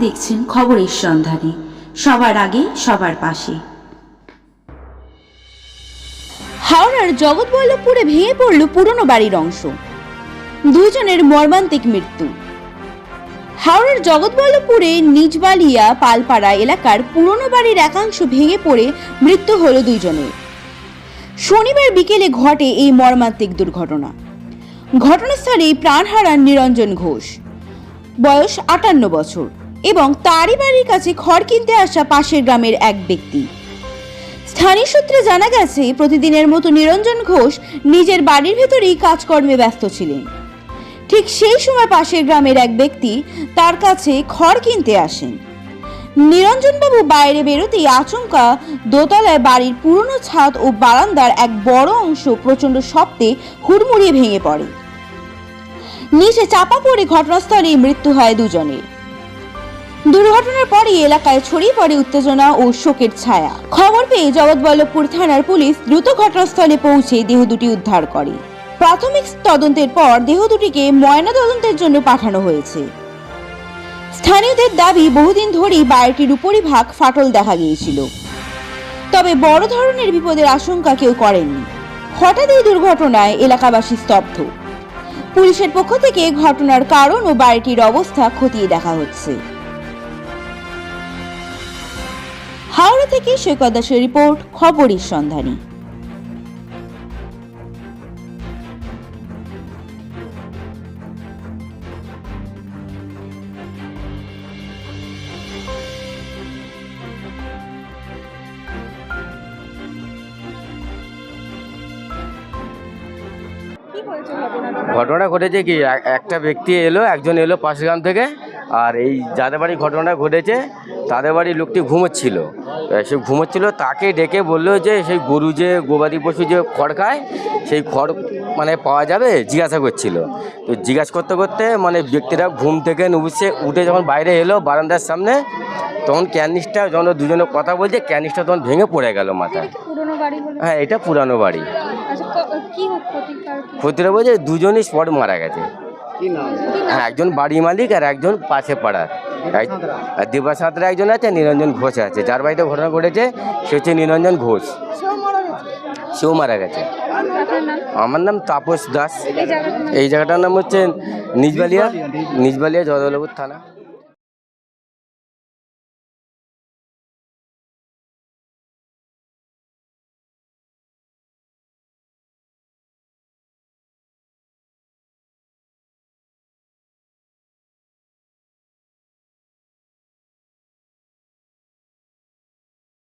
দেখছেন খবরের সন্ধানে। সবার আগে, সবার পাশে। হাওড়ার জগৎবল্লভপুরে ভেঙে পড়ল পুরনো বাড়ির অংশ। দুইজনের মর্মান্তিক মৃত্যু। হাওড়ার জগৎবল্লভপুরে নিজবালিয়া পালপাড়া এলাকার পুরনো বাড়ির একাংশ ভেঙে পড়ে মৃত্যু হল দুইজনের। শনিবার বিকেলে ঘটে এই মর্মান্তিক দুর্ঘটনা। ঘটনাস্থলে প্রাণ হারান নিরঞ্জন ঘোষ। বয়স আটান্ন বছর। এবং তারই বাড়ির কাছে খড় কিনতে আসা পাশের গ্রামের এক ব্যক্তি। স্থানীয় সূত্রে জানা গেছে, প্রতিদিনের মতো নিরঞ্জন ঘোষ নিজের বাড়ির ভেতরেই কাজকর্মে ব্যস্ত ছিলেন। ঠিক সেই সময় পাশের গ্রামের এক ব্যক্তি তার কাছে খড় কিনতে আসেন। নিরঞ্জনবাবু বাইরে বেরোতেই আচমকা দোতলায় বাড়ির পুরনো ছাদ ও বারান্দার এক বড় অংশ প্রচণ্ড শব্দে হুড়মুড়িয়ে ভেঙে পড়ে। নিচে চাপা পড়ে ঘটনাস্থলেই মৃত্যু হয় দুজনের। দুর্ঘটনার পরই এলাকায় ছড়িয়ে পড়ে উত্তেজনা ও শোকের ছায়া। খবর পেয়ে জগৎবল্লভপুর থানার পুলিশ দ্রুত ঘটনাস্থলে পৌঁছে দেহ দুটি উদ্ধার করে। প্রাথমিক তদন্তের পর দেহ দুটিকে ময়না তদন্তের জন্য পাঠানো হয়েছে। স্থানীয়দের দাবি, বহুদিন ধরেই বাড়িটির উপরিভাগ ফাটল দেখা গিয়েছিল। তবে বড় ধরনের বিপদের আশঙ্কা কেউ করেননি। হঠাৎ এই দুর্ঘটনায় এলাকাবাসী স্তব্ধ। পুলিশের পক্ষ থেকে ঘটনার কারণ ও বাড়িটির অবস্থা খতিয়ে দেখা হচ্ছে। হাওড়া থেকে সৈকত দাসের রিপোর্ট, খবরের সন্ধানী। ঘটনা ঘটেছে কি? একটা ব্যক্তি এলো, একজন এলো পাশের গ্রাম থেকে, আর এই যাদের বাড়ি ঘটনা ঘটেছে, তাদের বাড়ির লোকটি ঘুমোচ্ছিল। সে ঘুমোচ্ছিল তাকে ডেকে বলল যে সেই গরু যে গবাদি পশু যে খড় খায় সেই খড় মানে পাওয়া যাবে জিজ্ঞাসা করছিল। তো জিজ্ঞাসা করতে করতে মানে ব্যক্তিরা ঘুম থেকে উঠছে উঠে যখন বাইরে এলো বারান্দার সামনে তখন ক্যানিসটা যখন দুজনে কথা বলছে ক্যানিসটা তখন ভেঙে পড়ে গেল মাথায়। পুরোনো বাড়ি বলে? হ্যাঁ এটা পুরানো বাড়ি। আচ্ছা ক্ষতিটা বলছে দুজনই স্পট মারা গেছে। হ্যাঁ একজন বাড়ি মালিক আর একজন পাশে পাড়ার। দিবা সাঁতরা একজন আছে নিরঞ্জন ঘোষ আছে। যার বাড়িতে ঘটনা ঘটেছে সে হচ্ছে নিরঞ্জন ঘোষ। সেও মারা গেছে। আমার নাম তাপস দাস। এই জায়গাটার নাম? এই জায়গাটার নাম হচ্ছে নিজবালিয়া নিজবালিয়া জয়দলপুর থানা।